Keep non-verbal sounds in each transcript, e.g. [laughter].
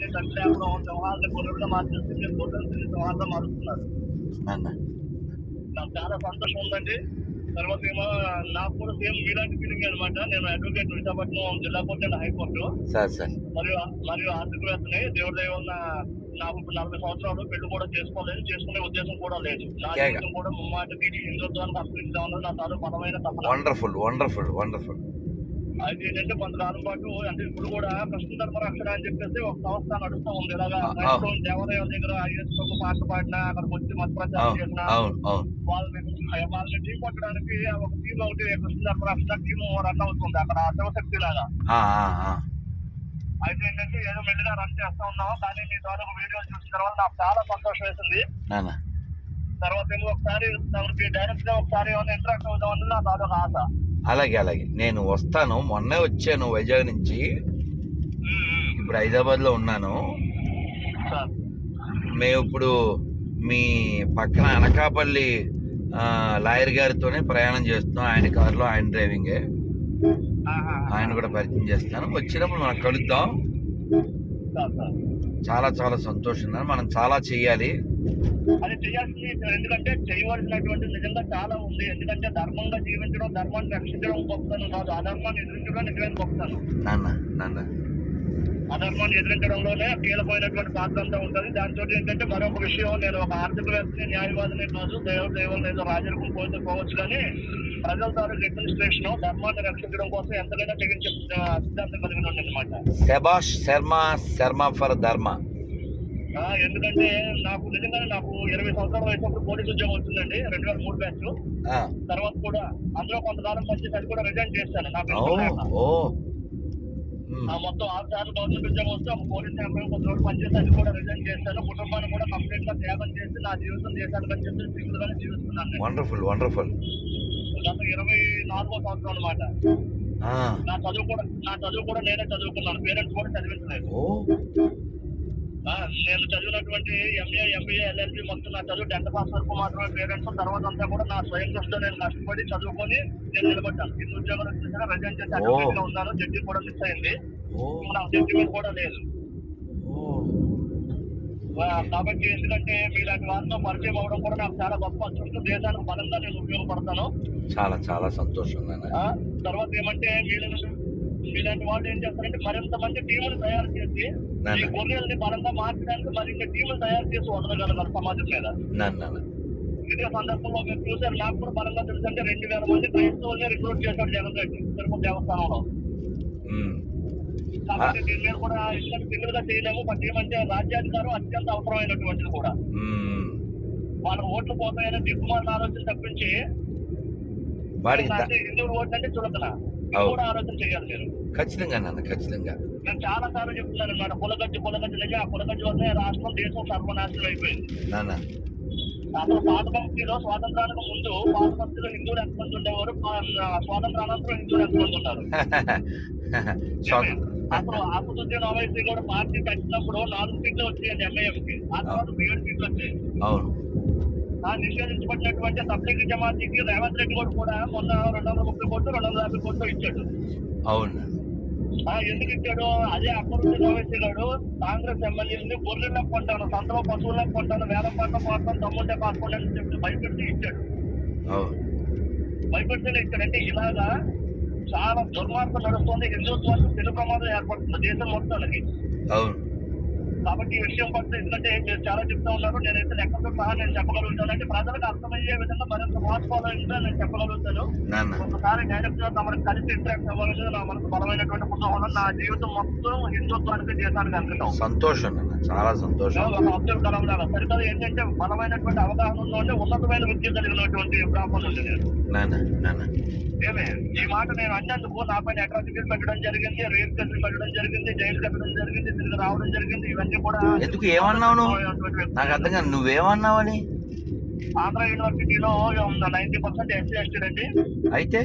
సింహాలని కట్లేపడం సింహాలని గొర్రెలుగా మార్చేసి గొర్రెలు సింహాలుగా మారుస్తున్నారు నాకు చాలా సంతోషం ఉందండి. తర్వాత ఏమో నాకు కూడా సేమ్ మీలాంటి ఫీలింగ్ అనమాట నేను అడ్వకేట్ విశాఖపట్నం జిల్లా కోర్టు అండ్ హైకోర్టు మరియు మరియు ఆర్థికవేత్తని దేవుడి వల్ల నాకు నలభై సంవత్సరాలు పెళ్ళి కూడా చేసుకోలేదు చేసుకునే ఉద్దేశం కూడా లేదు. నా. జీవితం కూడా ముమ్మాటికి హిందుత్వానికి అప్పగించామన్నది నా తాలూ బలమైన వండర్ఫుల్ వండర్ఫుల్ వండర్ఫుల్ అది ఏంటంటే కొంతకాలం పాటు అంటే ఇప్పుడు కూడా కృష్ణ ధర్మ రక్షణ అని చెప్పేసి ఒక సంస్థ నడుస్తూ ఉంది. ఇలాగా దేవాలయాల దగ్గర ఐఎస్ ఒక పాట పాడినా అక్కడికి వచ్చి మత ప్రచారం చేసినా వాళ్ళని వాళ్ళని టీ కొట్టడానికి ఒక టీం ఒకటి కృష్ణ ధర్మ రక్షణ టీం రన్ అవుతుంది అక్కడ శివశక్తి లాగా. అయితే ఏంటంటే ఏదో మెల్లిగా రన్ చేస్తా ఉన్నాం. కానీ మీ ద్వారా ఒక వీడియో చూసిన తర్వాత నాకు చాలా సంతోషం వేసింది. తర్వాత ఏమో ఒకసారి డైరెక్ట్గా ఒకసారి ఏమైనా ఇంటరాక్ట్ అవుదాం అన్నది నాకు అదొక ఆశ. అలాగే అలాగే. నేను వస్తాను. మొన్నే వచ్చాను వైజాగ్ నుంచి. ఇప్పుడు హైదరాబాద్లో ఉన్నాను. మేము ఇప్పుడు మీ పక్కన అనకాపల్లి లాయర్ గారితోనే ప్రయాణం చేస్తున్నాం. ఆయన కారులో ఆయన డ్రైవింగే. ఆయన కూడా పరిచయం చేస్తాను. వచ్చినప్పుడు మనం కలుద్దాం. చాలా చాలా సంతోషంగా మనం చాలా చెయ్యాలి అది చేయాల్సింది ఎందుకంటే చేయవలసినటువంటి నిజంగా చాలా ఉంది. ఎందుకంటే ధర్మంగా జీవించడం ధర్మాన్ని రక్షించడం గొప్పతనం కాదు. అధర్మాన్ని ఎదిరించడం నిజమైన గొప్పతనం. నాన్న నాన్న. అధర్మాన్ని ఎదిరించడంలోనే కీలకమైనటువంటి పాత్ర అంతా ఉంటుంది. దాంతో ఏంటంటే మరొక విషయం నేను ఒక ఆర్థికవేత్తని న్యాయవాదిని కాదు దేవుడు దేవుడు ఏదో రాజరికం పోతే పోవచ్చు కానీ ప్రజల తాలూకు అడ్మినిస్ట్రేషన్ ధర్మాన్ని రక్షించడం కోసం ఎంతకైనా తెగించే సిద్ధాంతం కలిగి ఉంది అనమాట శబాష్ శర్మ శర్మ ఫర్ ధర్మ. ఎందుకంటే నాకు నిజంగానే నాకు ఇరవై సంవత్సరాల వయసు పోలీసు ఉద్యోగం వచ్చిందండి రెండు వేల మూడు బ్యాచ్. తర్వాత కూడా అందులో కొంతకాలం పనిచేసి అది కూడా రిజైన్ చేశాను. నాకు మొత్తం ఆరు సార్లు గవర్నమెంట్ ఉద్యోగం వస్తే పోలీస్ ఎంప్లాయ్ కొంత రోజులు పనిచేసి అది కూడా రిజైన్ చేశాను కుటుంబాన్ని కూడా కంప్లీట్గా త్యాగం చేసి నా జీవితం దేశానికి అని చెప్పి సింగిల్ గానే జీవిస్తున్నాను నేను. Wonderful wonderful. గత ఇరవై నాలుగో సంవత్సరం అనమాట నా చదువు కూడా నా చదువు కూడా నేనే చదువుకున్నాను. పేరెంట్స్ కూడా చదివించలేదు. నేను చదివినటువంటి ఎంఏ ఎంబీఏ ఎల్ఎల్బి మొత్తం నా చదువు టెన్త్ క్లాస్ వరకు మాత్రమే పేరెంట్స్ తర్వాత అంతా కూడా నా స్వయం కృషితో నేను కష్టపడి చదువుకొని నేను నిలబడ్డాను. ఈ ఉద్యోగం వచ్చేసరికి రిజైన్ చేసి అడ్వకేట్ ఉన్నాను. జడ్జి కూడా మిస్ అయింది. నాకు జడ్జిమెంట్ కూడా లేదు. కాబట్టి ఎందుకంటే మీలాంటి వారితో పరిచయం అవడం కూడా నాకు చాలా గొప్ప చుట్టూ దేశానికి బలంగా నేను ఉపయోగపడతాను. చాలా చాలా సంతోషం నాన్న ఆ, తర్వాత ఏమంటే వీళ్ళ మీలాంటి వాళ్ళు ఏం చేస్తారంటే మరింత మంది టీములు తయారు చేసి ఈ గొర్రెల్ని బలంగా మార్చడానికి మరిన్ని టీములు తయారు చేసి వదలగలగాలి సమాజం మీద. ఇదే సందర్భంలో మీరు చూసారు నాకు కూడా బలంగా తెలుసంటే రెండు వేల మంది క్రైస్తవుల్ని రిక్రూట్ చేశాడు జగన్ రెడ్డి తిరుపతి దేవస్థానంలో. కాబట్టి దీని మీద కూడా ఇష్టం సింగిల్గా చేయలేము బట్ ఏమంటే రాజ్యాధికారం అత్యంత అవసరమైనటువంటిది కూడా. వాళ్ళ ఓట్లు పోతాయని దిక్కుమాలిన ఆలోచన తప్పించి వాడికి హిందువులు ఓట్లు అంటే చులకన. కూడా ఆలోచన చేయాలి మీరు. ఖచ్చితంగా నాన్న ఖచ్చితంగా. నేను చాలా సార్లు చెప్తున్నాను అనమాట కులగజ్జి కులగజ్జి నిజం ఆ కులగజ్జి వల్లే రాష్ట్రం దేశం సర్వనాశనం అయిపోయింది. నాన్న. అసలు పాత భక్తిలో స్వాతంత్రానికి ముందు పాత భక్తిలో హిందువులు ఎంతమంది ఉండేవారు? స్వాతంత్రానంతరం హిందువులు ఎంతమంది [laughs] స్వాగతం అప్పుడు ఆకుతుద్దీన్ ఓవైసీ కూడా పార్టీ పెట్టినప్పుడు నాలుగు సీట్లు వచ్చాయండి ఎంఐఎంకి ఆ తర్వాత ఏడు సీట్లు వచ్చాయి. అవును. నిషేధించబడినటువంటి తబ్లీగీ జమాతీకి రేవంత్ రెడ్డి కూడా కూడా మొన్న రెండు వందల ముప్పై కోట్లు రెండు వందల యాభై కోట్లు ఇచ్చాడు. అవును. ఎందుకు ఇచ్చాడు? అదే అక్కడుండి ఓవైసీ గారు కాంగ్రెస్ ఎమ్మెల్యేని గొర్రెలకు కొంటాను సంతలో పశువులకు కొంటాను వేల పంట పోతాను తమ్ముంటే కాసుకోండి అని చెప్పి భయపెట్టి ఇచ్చాడు. భయపెడితేనే ఇచ్చాడంటే ఇలాగా చాలా దుర్మార్గం నడుస్తుంది. హిందుత్వానికి తెలుగు ప్రమాదం ఏర్పడుతుంది దేశం మొత్తానికి. అవును. కాబట్టి ఈ విషయం పట్ల ఎందుకంటే మీరు చాలా చెప్తా ఉన్నారు. నేనైతే లెక్కతో సహా నేను చెప్పగలుగుతాను. అంటే ప్రజలకు అర్థమయ్యే విధంగా మరింత మోసపోవాలని నేను చెప్పగలుగుతాను. ఒకసారి డైరెక్ట్గా తమకు కలిసి ఇంటరాక్ట్ అవ్వాలని నా మనసు బలమైనటువంటి కుతూహలం నా జీవితం మొత్తం హిందుత్వానికి దేశానికి అంకితం సంతోషం చాలా సంతోషం. అబ్దుల్ కలాం లాగా సరికదా ఏంటంటే బలమైనటువంటి అవగాహన ఉన్నోండి ఉన్నతమైన విద్య కలిగినటువంటి బ్రాహ్మణులు ఏమే ఈ మాట నేను అన్నందుకు నా పైన అట్రాసిటీలు పెట్టడం జరిగింది రేప్ కేసులు పెట్టడం జరిగింది జైలు కట్టడం జరిగింది తిరిగి రావడం జరిగింది ఇవన్నీ ఎందుకు ఏమన్నావు నువ్వు? నాకు అర్థం కాదు. నువ్వేమన్నావని? ఆంధ్ర యూనివర్సిటీలో నైన్టీ పర్సెంట్ ఎస్సీ ఎస్టీ అండి అయితే?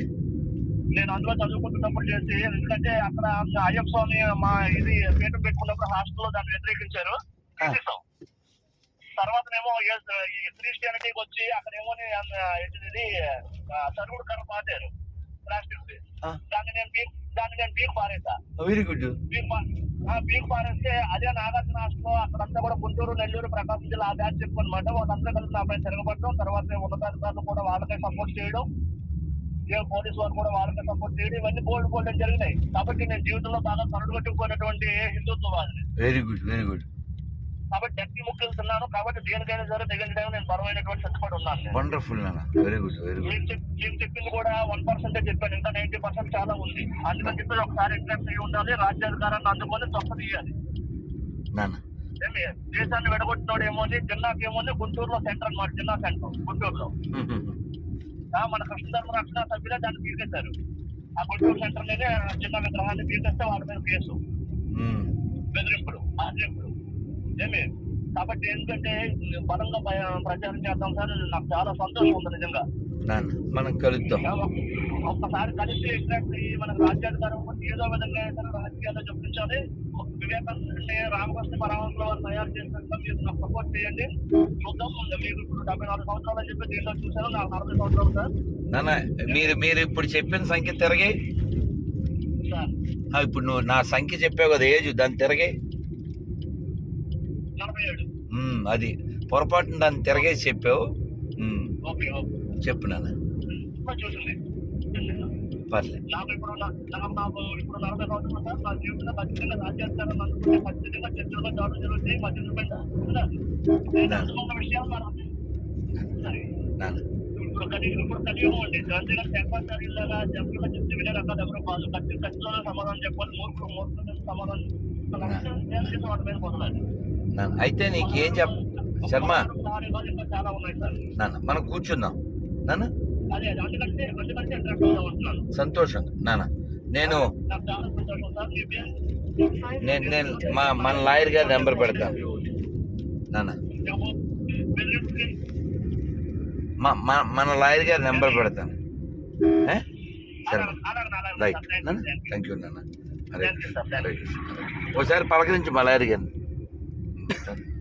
నేను అందులో చదువుకుంటున్నప్పుడు చేసి ఎందుకంటే అక్కడ అయ్యప్ప స్వామి మా ఇది పీఠం పెట్టుకున్నప్పుడు హాస్టల్లో దాన్ని వ్యతిరేకించారు. తీసేసాం తర్వాతనేమో ఏ- ఈ క్రిస్టియానిటీకి వచ్చి అక్కడేమో ఇది చదువుడు కర్ర పాతారు. ప్లాస్టిక్. దాన్ని నేను దాన్ని నేను పీక్ పారేసా. Very good. ఆ, పీక్ పారేస్తే అదే నాగార్జున రాష్ట్రంలో అక్కడంతా కూడా గుంటూరు నెల్లూరు ప్రకాశం జిల్లా ఆ బ్యాచ్ చెప్పు అనమాట వాళ్ళంతా కలిసి నాపై తిరగబడటం తర్వాత ఉన్నతాధికారులు కూడా వాళ్ళకే సపోర్ట్ చేయడం. ఏ పోలీసు వారు కూడా వాళ్ళకే సపోర్ట్ చేయడం. ఇవన్నీ బోల్డ్ బోల్డ్ జరిగినాయి. కాబట్టి నేను జీవితంలో బాగా కరుడు కట్టుకున్నటువంటి హిందుత్వవాదిని వెరీ గుడ్ వెరీ గుడ్ కాబట్టి ముక్కలు తిన్నాను కాబట్టి దేనికైనా సరే తెగించడానికి నేను బలమైనటువంటి సిద్ధపడి ఉన్నాను నేను. Wonderful very good very good మీరు చెప్పింది కూడా వన్ పర్సెంటే చెప్పాను. ఇంకా నైన్టీ పర్సెంట్ చాలా ఉంది. అందుకని చెప్పి ఒకసారి ఇంట్రెస్ట్ అయ్యి ఉండాలి రాజ్యాధికారాన్ని అందుకొని తీయాలి నాన్న. ఏమి? దేశాన్ని విడగొట్టినోడు ఏమో అని జిల్లాకి ఏమో గుంటూరులో సెంటర్ అన్నమాట జిల్లా సెంటర్ గుంటూరులో. మన కృష్ణధర్మ రక్షణ సభ్యులే దాన్ని పీకేశారు. ఆ గుంటూరు సెంటర్ మీదే జిల్లా విగ్రహాన్ని పీకేస్తే వాళ్ళ మీద కేసు. మ్మ్. బెదిరింపుడు ఆశ్రయింపుడు ఏమి? కాబట్టి ఏంటంటే బలంగా ప్రచారం చేద్దాం సార్ నాకు చాలా సంతోషం ఉంది నిజంగా. మనం కలుద్దాం. ఒక్కసారి కలిసి మనకు రాజ్యాధికారం కూడా ఏదో విధంగా రాజకీయాల్లో చూపించాలి. వివేకానంద రామకృష్ణ పరమహంసల వారు తయారు చేసినట్టు మీరు నాకు సపోర్ట్ చేయండి. చూద్దాం మీరు ఇప్పుడు డెబ్బై నాలుగు సంవత్సరాలు అని చెప్పి దీంట్లో చూశాను నాకు నలభై సంవత్సరాలు సార్. నాన్న మీరు మీరు ఇప్పుడు చెప్పిన సంఖ్య తిరగి. ఇప్పుడు నువ్వు నా సంఖ్య చెప్పావు కదా ఏజ్ దాన్ని తిరగి. అది పొరపాటున దాన్ని తిరగేసి చెప్పావు. మ్మ్, ఓకే ఓకే. చెప్పు నాన్న. సమాధానం చెప్పాలి. మూర్ఖుడు మూర్ఖుడు సమాధానం నాన్న అయితే నీకు ఏం చెప్ శర్మ. నాన్న మనం కూర్చుందాం. నాన్న? సంతోషం. నాన్న నేను నేను నేను మా మన లాయర్ గారి నెంబర్ పెడతాను నాన్న. మా మా- మన లాయర్ గారి నెంబర్ పెడతాను సరే రైట్. నాన్న థ్యాంక్ యూ నాన్న. అరే ఒకసారి పలకరించి మా లాయర్ గారిని. Dann